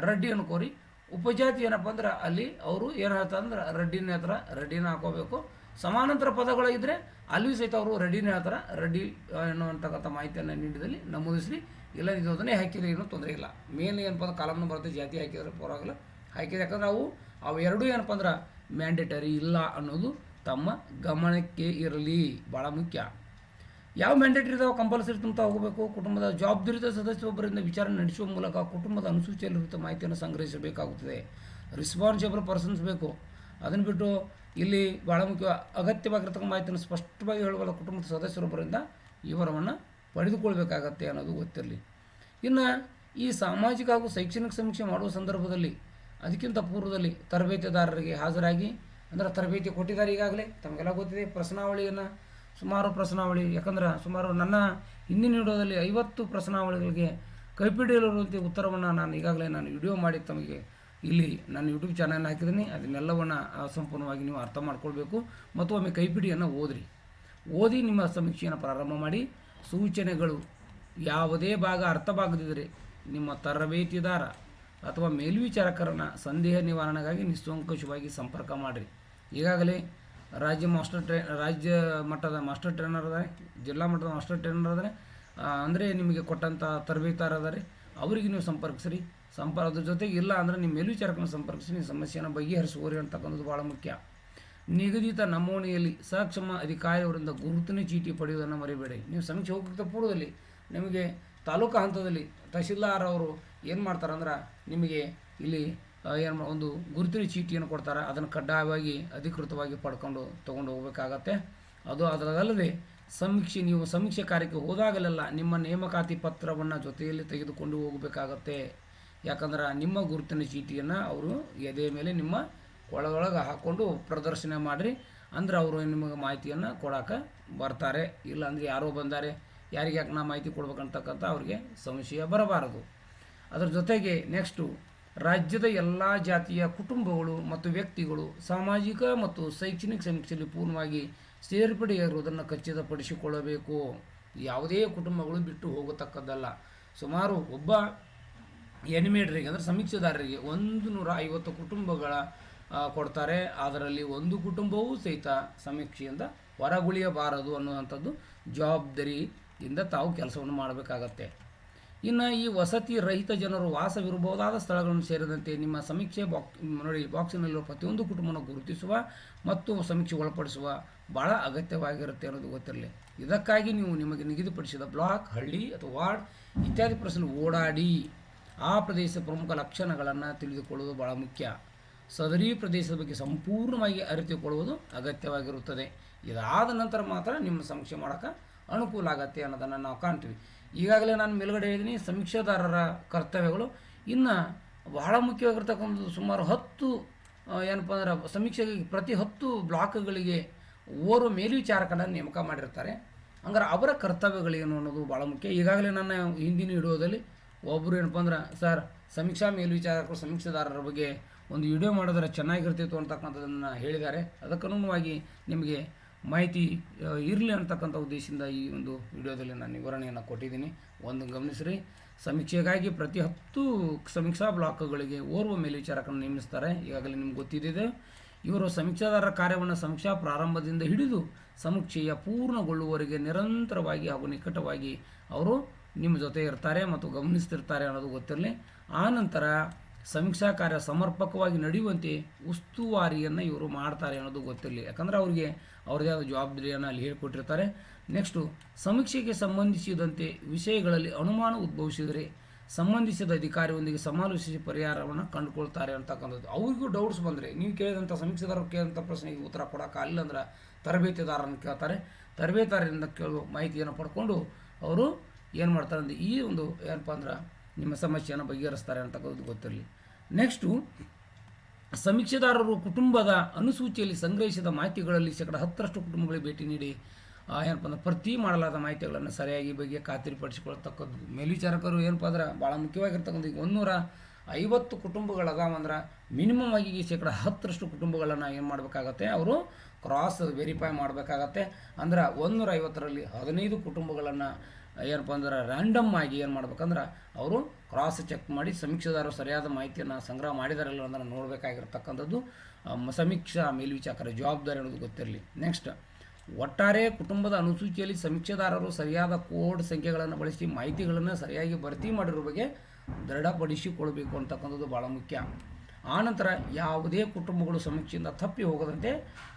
ರೆಡ್ಡಿ ಅನ್ಕೋರಿ. ಉಪಜಾತಿ ಏನಪ್ಪ ಅಂದ್ರೆ ಅಲ್ಲಿ ಅವರು ಏನು ಹೇಳ್ತಾರೆ ಅಂದ್ರೆ ರೆಡ್ಡಿನ ಹತ್ರ ರೆಡ್ಡಿನ ಹಾಕೋಬೇಕು. ಸಮಾನಾಂತರ ಪದಗಳು ಇದ್ರೆ ಅಲ್ಲಿಯೂ ಸಹಿತ ಅವರು ರೆಡ್ಡಿನ ಹೇಳ್ತಾರೆ, ರೆಡ್ಡಿ ಎನ್ನುವಂತಕ್ಕಂಥ ಮಾಹಿತಿಯನ್ನು ನೀಡಿದಲ್ಲಿ ನಮೂದಿಸಿ ಇಲ್ಲ, ಇದು ಅದನ್ನೇ ಹಾಕಿದ್ರೆ ಏನೂ ತೊಂದರೆ ಇಲ್ಲ. ಮೇನ್ ಏನಪ್ಪ ಅಂದ್ರೆ ಕಾಲಮ್ನ ಬರುತ್ತೆ, ಜಾತಿ ಹಾಕಿದ್ರೆ ಪರವಾಗಿಲ್ಲ. ಹಾಕಿದ್ರೆ ಯಾಕಂದ್ರೆ ಅವು ಅವು ಎರಡೂ ಏನಪ್ಪ ಅಂದ್ರೆ ಮ್ಯಾಂಡೇಟರಿ ಇಲ್ಲ ಅನ್ನೋದು ತಮ್ಮ ಗಮನಕ್ಕೆ ಇರಲಿ. ಭಾಳ ಮುಖ್ಯ. ಯಾವ ಮ್ಯಾಂಡೇಟ್ ಇರ್ತಾವೆ ಕಂಪಲ್ಸರಿ ತುಂಬ್ತಾ ಹೋಗಬೇಕು, ಕುಟುಂಬದ ಜವಾಬ್ದಾರಿತ ಸದಸ್ಯೊಬ್ಬರಿಂದ ವಿಚಾರಣೆ ನಡೆಸುವ ಮೂಲಕ ಕುಟುಂಬದ ಅನುಸೂಚಿಯಲ್ಲಿರುವ ಮಾಹಿತಿಯನ್ನು ಸಂಗ್ರಹಿಸಬೇಕಾಗುತ್ತದೆ. ರಿಸ್ಪಾನ್ಸಿಬಲ್ ಪರ್ಸನ್ಸ್ ಬೇಕು. ಅದನ್ನು ಬಿಟ್ಟು ಇಲ್ಲಿ ಭಾಳ ಮುಖ್ಯ ಅಗತ್ಯವಾಗಿರ್ತಕ್ಕಂಥ ಮಾಹಿತಿಯನ್ನು ಸ್ಪಷ್ಟವಾಗಿ ಹೇಳುವ ಕುಟುಂಬದ ಸದಸ್ಯರೊಬ್ಬರಿಂದ ವಿವರವನ್ನು ಪಡೆದುಕೊಳ್ಬೇಕಾಗತ್ತೆ ಅನ್ನೋದು ಗೊತ್ತಿರಲಿ. ಇನ್ನು ಈ ಸಾಮಾಜಿಕ ಹಾಗೂ ಶೈಕ್ಷಣಿಕ ಸಮೀಕ್ಷೆ ಮಾಡುವ ಸಂದರ್ಭದಲ್ಲಿ, ಅದಕ್ಕಿಂತ ಪೂರ್ವದಲ್ಲಿ ತರಬೇತಿದಾರರಿಗೆ ಹಾಜರಾಗಿ, ಅಂದರೆ ತರಬೇತಿ ಕೊಟ್ಟಿದ್ದಾರೆ ಈಗಾಗಲೇ, ತಮಗೆಲ್ಲ ಗೊತ್ತಿದೆ, ಪ್ರಶ್ನಾವಳಿಯನ್ನು ಸುಮಾರು ಪ್ರಶ್ನಾವಳಿ, ಯಾಕಂದ್ರೆ ಸುಮಾರು ನನ್ನ ಹಿಂದಿನ ವಿಡಿಯೋದಲ್ಲಿ ಐವತ್ತು ಪ್ರಶ್ನಾವಳಿಗಳಿಗೆ ಕೈಪಿಡಿಯಲ್ಲಿರುವಂಥ ಉತ್ತರವನ್ನು ನಾನು ಈಗಾಗಲೇ ನಾನು ವಿಡಿಯೋ ಮಾಡಿ ತಮಗೆ ಇಲ್ಲಿ ನಾನು ಯೂಟ್ಯೂಬ್ ಚಾನಲ್ ಹಾಕಿದ್ದೀನಿ. ಅದನ್ನೆಲ್ಲವನ್ನು ಸಂಪೂರ್ಣವಾಗಿ ನೀವು ಅರ್ಥ ಮಾಡ್ಕೊಳ್ಬೇಕು. ಮತ್ತು ಒಮ್ಮೆ ಕೈಪಿಡಿಯನ್ನು ಓದ್ರಿ. ಓದಿ ನಿಮ್ಮ ಸಮೀಕ್ಷೆಯನ್ನು ಪ್ರಾರಂಭ ಮಾಡಿ. ಸೂಚನೆಗಳು ಯಾವುದೇ ಭಾಗ ಅರ್ಥವಾಗದಿದ್ದರೆ ನಿಮ್ಮ ತರಬೇತಿದಾರ ಅಥವಾ ಮೇಲ್ವಿಚಾರಕರನ್ನು ಸಂದೇಹ ನಿವಾರಣೆಗಾಗಿ ನಿಸ್ಸಂಕೋಚವಾಗಿ ಸಂಪರ್ಕ ಮಾಡಿರಿ. ಈಗಾಗಲೇ ರಾಜ್ಯ ಮಾಸ್ಟರ್ ಟ್ರೈ, ರಾಜ್ಯ ಮಟ್ಟದ ಮಾಸ್ಟರ್ ಟ್ರೈನರ್ ಅದಾರೆ, ಜಿಲ್ಲಾ ಮಟ್ಟದ ಮಾಸ್ಟರ್ ಟ್ರೈನರ್ ಅದಾರೆ. ಅಂದರೆ ನಿಮಗೆ ಕೊಟ್ಟಂಥ ತರಬೇತಾರ ಅದಾರೆ. ಅವರಿಗೆ ನೀವು ಸಂಪರ್ಕಿಸ್ರಿ. ಸಂಪರ್ಕ ಅದ್ರ ಜೊತೆಗೆ ಇಲ್ಲ ಅಂದರೆ ನಿಮ್ಮ ಮೇಲ್ವಿಚಾರಕನ ಸಂಪರ್ಕಿಸಿ ನಿಮ್ಮ ಸಮಸ್ಯೆಯನ್ನು ಬಗೆಹರಿಸುವರಿ ಅಂತಕ್ಕಂಥದ್ದು ಭಾಳ ಮುಖ್ಯ. ನಿಗದಿತ ನಮೂನೆಯಲ್ಲಿ ಸಕ್ಷಮ ಅಧಿಕಾರಿಯವರಿಂದ ಗುರುತಿನ ಚೀಟಿ ಪಡೆಯುವುದನ್ನು ಮರಿಬೇಡಿ. ನೀವು ಸಮೀಕ್ಷೆ ಹೋಗೋಕ್ಕಿಂತ ಪೂರ್ವದಲ್ಲಿ ನಿಮಗೆ ತಾಲೂಕು ಹಂತದಲ್ಲಿ ತಹಶೀಲ್ದಾರ್ ಅವರು ಏನು ಮಾಡ್ತಾರಂದ್ರೆ, ನಿಮಗೆ ಇಲ್ಲಿ ಏನು ಒಂದು ಗುರುತಿನ ಚೀಟಿಯನ್ನು ಕೊಡ್ತಾರೆ. ಅದನ್ನು ಕಡ್ಡಾಯವಾಗಿ ಅಧಿಕೃತವಾಗಿ ಪಡ್ಕೊಂಡು ತೊಗೊಂಡು ಹೋಗಬೇಕಾಗತ್ತೆ. ಅದು ಅದರಲ್ಲದೆ ಸಮೀಕ್ಷೆ ನೀವು ಸಮೀಕ್ಷೆ ಕಾರ್ಯಕ್ಕೆ ಹೋದಾಗಲೆಲ್ಲ ನಿಮ್ಮ ನೇಮಕಾತಿ ಪತ್ರವನ್ನು ಜೊತೆಯಲ್ಲಿ ತೆಗೆದುಕೊಂಡು ಹೋಗಬೇಕಾಗತ್ತೆ. ಯಾಕಂದ್ರೆ ನಿಮ್ಮ ಗುರುತಿನ ಚೀಟಿಯನ್ನು ಅವರು ಎದೆ ಮೇಲೆ ನಿಮ್ಮ ಒಳಗೊಳಗೆ ಹಾಕ್ಕೊಂಡು ಪ್ರದರ್ಶನ ಮಾಡಿರಿ. ಅಂದ್ರೆ ಅವರು ನಿಮಗೆ ಮಾಹಿತಿಯನ್ನು ಕೊಡೋಕೆ ಬರ್ತಾರೆ. ಇಲ್ಲ ಅಂದರೆ ಯಾರೋ ಬಂದಾರೆ. ಯಾರಿಗೆ ಯಾಕೆ ನಾ ಮಾಹಿತಿ ಕೊಡ್ಬೇಕಂತಕ್ಕಂಥ ಅವ್ರಿಗೆ ಸಮಸ್ಯೆ ಬರಬಾರದು. ಅದರ ಜೊತೆಗೆ ನೆಕ್ಸ್ಟು ರಾಜ್ಯದ ಎಲ್ಲ ಜಾತಿಯ ಕುಟುಂಬಗಳು ಮತ್ತು ವ್ಯಕ್ತಿಗಳು ಸಾಮಾಜಿಕ ಮತ್ತು ಶೈಕ್ಷಣಿಕ ಸಮೀಕ್ಷೆಯಲ್ಲಿ ಪೂರ್ಣವಾಗಿ ಸೇರ್ಪಡೆಯಾಗಿರುವುದನ್ನು ಖಚಿತಪಡಿಸಿಕೊಳ್ಳಬೇಕು. ಯಾವುದೇ ಕುಟುಂಬಗಳು ಬಿಟ್ಟು ಹೋಗತಕ್ಕದ್ದಲ್ಲ. ಸುಮಾರು ಒಬ್ಬ ಎನಿಮೇಟರಿಗೆ ಅಂದರೆ ಸಮೀಕ್ಷೆದಾರರಿಗೆ ಒಂದು ನೂರ ಐವತ್ತು ಕುಟುಂಬಗಳ ಕೊಡ್ತಾರೆ. ಅದರಲ್ಲಿ ಒಂದು ಕುಟುಂಬವೂ ಸಹಿತ ಸಮೀಕ್ಷೆಯಿಂದ ಹೊರಗುಳಿಯಬಾರದು ಅನ್ನುವಂಥದ್ದು ಜವಾಬ್ದಾರಿಯಿಂದ ತಾವು ಕೆಲಸವನ್ನು ಮಾಡಬೇಕಾಗತ್ತೆ. ಇನ್ನು ಈ ವಸತಿ ರಹಿತ ಜನರು ವಾಸವಿರಬಹುದಾದ ಸ್ಥಳಗಳನ್ನು ಸೇರಿದಂತೆ ನಿಮ್ಮ ಸಮೀಕ್ಷೆ ಬಾಕ್, ನೋಡಿ, ಬಾಕ್ಸಿನಲ್ಲಿರುವ ಪ್ರತಿಯೊಂದು ಕುಟುಂಬವನ್ನು ಗುರುತಿಸುವ ಮತ್ತು ಸಮೀಕ್ಷೆ ಒಳಪಡಿಸುವ ಭಾಳ ಅಗತ್ಯವಾಗಿರುತ್ತೆ ಅನ್ನೋದು ಗೊತ್ತಿರಲಿ. ಇದಕ್ಕಾಗಿ ನೀವು ನಿಮಗೆ ನಿಗದಿಪಡಿಸಿದ ಬ್ಲಾಕ್, ಹಳ್ಳಿ ಅಥವಾ ವಾರ್ಡ್ ಇತ್ಯಾದಿ ಪ್ರಶ್ನೆ ಓಡಾಡಿ ಆ ಪ್ರದೇಶದ ಪ್ರಮುಖ ಲಕ್ಷಣಗಳನ್ನು ತಿಳಿದುಕೊಳ್ಳುವುದು ಭಾಳ ಮುಖ್ಯ. ಸದರಿ ಪ್ರದೇಶದ ಬಗ್ಗೆ ಸಂಪೂರ್ಣವಾಗಿ ಅರಿತುಕೊಳ್ಳುವುದು ಅಗತ್ಯವಾಗಿರುತ್ತದೆ. ಇದಾದ ನಂತರ ಮಾತ್ರ ನಿಮ್ಮ ಸಮೀಕ್ಷೆ ಮಾಡೋಕ್ಕೆ ಅನುಕೂಲ ಆಗತ್ತೆ ಅನ್ನೋದನ್ನು ನಾವು ಕಾಣ್ತೀವಿ. ಈಗಾಗಲೇ ನಾನು ಮೇಲುಗಡೆ ಹೇಳಿದ್ದೀನಿ, ಸಮೀಕ್ಷಾದಾರರ ಕರ್ತವ್ಯಗಳು. ಇನ್ನು ಬಹಳ ಮುಖ್ಯವಾಗಿರ್ತಕ್ಕಂಥದ್ದು ಸುಮಾರು ಹತ್ತು ಏನಪ್ಪ ಅಂದ್ರೆ, ಸಮೀಕ್ಷೆಗೆ ಪ್ರತಿ ಹತ್ತು ಬ್ಲಾಕ್ಗಳಿಗೆ ಓರ್ವ ಮೇಲ್ವಿಚಾರಕನ ನೇಮಕ ಮಾಡಿರ್ತಾರೆ. ಹಂಗಾರೆ ಅವರ ಕರ್ತವ್ಯಗಳೇನು ಅನ್ನೋದು ಭಾಳ ಮುಖ್ಯ. ಈಗಾಗಲೇ ನನ್ನ ಹಿಂದಿನ ವಿಡಿಯೋದಲ್ಲಿ ಒಬ್ಬರು ಏನಪ್ಪ ಅಂದ್ರೆ, ಸರ್, ಸಮೀಕ್ಷಾ ಮೇಲ್ವಿಚಾರಕರು, ಸಮೀಕ್ಷೆದಾರರ ಬಗ್ಗೆ ಒಂದು ವಿಡಿಯೋ ಮಾಡಿದ್ರೆ ಚೆನ್ನಾಗಿರ್ತಿತ್ತು ಅಂತಕ್ಕಂಥದ್ದನ್ನು ಹೇಳಿದ್ದಾರೆ. ಅದಕ್ಕನುಗುಣವಾಗಿ ನಿಮಗೆ ಮಾಹಿತಿ ಇರಲಿ ಅಂತಕ್ಕಂಥ ಉದ್ದೇಶದಿಂದ ಈ ಒಂದು ವಿಡಿಯೋದಲ್ಲಿ ನಾನು ವಿವರಣೆಯನ್ನು ಕೊಟ್ಟಿದ್ದೀನಿ. ಒಂದು ಗಮನಿಸ್ರಿ. ಸಮೀಕ್ಷೆಗಾಗಿ ಪ್ರತಿ ಹತ್ತು ಸಮೀಕ್ಷಾ ಬ್ಲಾಕ್ಗಳಿಗೆ ಓರ್ವ ಮೇಲ್ವಿಚಾರಕರನ್ನು ನೇಮಿಸ್ತಾರೆ. ಈಗಾಗಲೇ ನಿಮ್ಗೆ ಗೊತ್ತಿದೆ ಇವರು ಸಮೀಕ್ಷಾದಾರರ ಕಾರ್ಯವನ್ನು ಸಮೀಕ್ಷಾ ಪ್ರಾರಂಭದಿಂದ ಹಿಡಿದು ಸಮೀಕ್ಷೆಯ ಪೂರ್ಣಗೊಳ್ಳುವವರೆಗೆ ನಿರಂತರವಾಗಿ ಹಾಗೂ ನಿಕಟವಾಗಿ ಅವರು ನಿಮ್ಮ ಜೊತೆ ಇರ್ತಾರೆ ಮತ್ತು ಗಮನಿಸ್ತಿರ್ತಾರೆ ಅನ್ನೋದು ಗೊತ್ತಿರಲಿ. ಆ ನಂತರ ಸಮೀಕ್ಷಾ ಕಾರ್ಯ ಸಮರ್ಪಕವಾಗಿ ನಡೆಯುವಂತೆ ಉಸ್ತುವಾರಿಯನ್ನು ಇವರು ಮಾಡ್ತಾರೆ ಅನ್ನೋದು ಗೊತ್ತಿರಲಿ. ಯಾಕಂದರೆ ಅವರಿಗೆ ಅವ್ರದೇ ಆದ ಜವಾಬ್ದಾರಿಯನ್ನು ಅಲ್ಲಿ ಹೇಳಿಕೊಟ್ಟಿರ್ತಾರೆ. ನೆಕ್ಸ್ಟು ಸಮೀಕ್ಷೆಗೆ ಸಂಬಂಧಿಸಿದಂತೆ ವಿಷಯಗಳಲ್ಲಿ ಅನುಮಾನ ಉದ್ಭವಿಸಿದರೆ ಸಂಬಂಧಿಸಿದ ಅಧಿಕಾರಿಯೊಂದಿಗೆ ಸಮಾಲೋಚಿಸಿ ಪರಿಹಾರವನ್ನು ಕಂಡುಕೊಳ್ತಾರೆ ಅಂತಕ್ಕಂಥದ್ದು. ಅವ್ರಿಗೂ ಡೌಟ್ಸ್ ಬಂದರೆ ನೀವು ಕೇಳಿದಂಥ ಸಮೀಕ್ಷೆದಾರರು ಕೇಳಿದಂಥ ಪ್ರಶ್ನೆಗೆ ಉತ್ತರ ಕೊಡೋಕ್ಕಾಗಲಿಲ್ಲ ಅಂದ್ರೆ ತರಬೇತಿದಾರರನ್ನು ಕೇಳ್ತಾರೆ. ತರಬೇತಿದಾರರಿಂದ ಕೇಳುವ ಮಾಹಿತಿಯನ್ನು ಪಡ್ಕೊಂಡು ಅವರು ಏನು ಮಾಡ್ತಾರೆ ಅಂದರೆ ಈ ಒಂದು ಏನಪ್ಪ ಅಂದ್ರೆ ನಿಮ್ಮ ಸಮಸ್ಯೆಯನ್ನು ಬಗೆಹರಿಸ್ತಾರೆ ಅಂತಕ್ಕಂಥದ್ದು ಗೊತ್ತಿರಲಿ. ನೆಕ್ಸ್ಟು ಸಮೀಕ್ಷೆದಾರರು ಕುಟುಂಬದ ಅನುಸೂಚಿಯಲ್ಲಿ ಸಂಗ್ರಹಿಸಿದ ಮಾಹಿತಿಗಳಲ್ಲಿ ಶೇಕಡ ಹತ್ತರಷ್ಟು ಕುಟುಂಬಗಳಿಗೆ ಭೇಟಿ ನೀಡಿ ಏನಪ್ಪ ಅಂದ್ರೆ ಪ್ರತಿ ಮಾಡಲಾದ ಮಾಹಿತಿಗಳನ್ನು ಸರಿಯಾಗಿ ಬಗ್ಗೆ ಖಾತ್ರಿಪಡಿಸಿಕೊಳ್ತಕ್ಕದ್ದು. ಮೇಲ್ವಿಚಾರಕರು ಏನಪ್ಪ ಅಂದ್ರೆ ಭಾಳ ಮುಖ್ಯವಾಗಿರ್ತಕ್ಕಂಥ ಈಗ ಒಂದೂರ ಐವತ್ತು ಕುಟುಂಬಗಳದಾವಂದ್ರೆ ಮಿನಿಮಮ್ ಆಗಿ ಶೇಕಡ ಹತ್ತರಷ್ಟು ಕುಟುಂಬಗಳನ್ನು ಏನು ಮಾಡಬೇಕಾಗತ್ತೆ? ಅವರು ಕ್ರಾಸ್ ವೆರಿಫೈ ಮಾಡಬೇಕಾಗತ್ತೆ. ಅಂದ್ರೆ ಒಂದೂರ ಐವತ್ತರಲ್ಲಿ ಹದಿನೈದು ಕುಟುಂಬಗಳನ್ನು ಏನಪ್ಪ ಅಂದ್ರೆ ರ್ಯಾಂಡಮ್ ಆಗಿ ಏನು ಮಾಡ್ಬೇಕಂದ್ರೆ ಅವರು ಕ್ರಾಸ್ ಚೆಕ್ ಮಾಡಿ ಸಮೀಕ್ಷೆದಾರರು ಸರಿಯಾದ ಮಾಹಿತಿಯನ್ನು ಸಂಗ್ರಹ ಮಾಡಿದಾರಲ್ಲ ಅಂದ್ರೆ ನೋಡಬೇಕಾಗಿರ್ತಕ್ಕಂಥದ್ದು ಸಮೀಕ್ಷಾ ಮೇಲ್ವಿಚಾರಕರ ಜವಾಬ್ದಾರಿ ಅನ್ನೋದು ಗೊತ್ತಿರಲಿ. ನೆಕ್ಸ್ಟ್ ಒಟ್ಟಾರೆ ಕುಟುಂಬದ ಅನುಸೂಚಿಯಲ್ಲಿ ಸಮೀಕ್ಷೆದಾರರು ಸರಿಯಾದ ಕೋಡ್ ಸಂಖ್ಯೆಗಳನ್ನು ಬಳಸಿ ಮಾಹಿತಿಗಳನ್ನು ಸರಿಯಾಗಿ ಭರ್ತಿ ಮಾಡಿರೋ ಬಗ್ಗೆ ದೃಢಪಡಿಸಿಕೊಳ್ಬೇಕು ಅಂತಕ್ಕಂಥದ್ದು ಭಾಳ ಮುಖ್ಯ. ಆನಂತರ ಯಾವುದೇ ಕುಟುಂಬಗಳು ಸಮೀಕ್ಷೆಯಿಂದ ತಪ್ಪಿ ಹೋಗದಂತೆ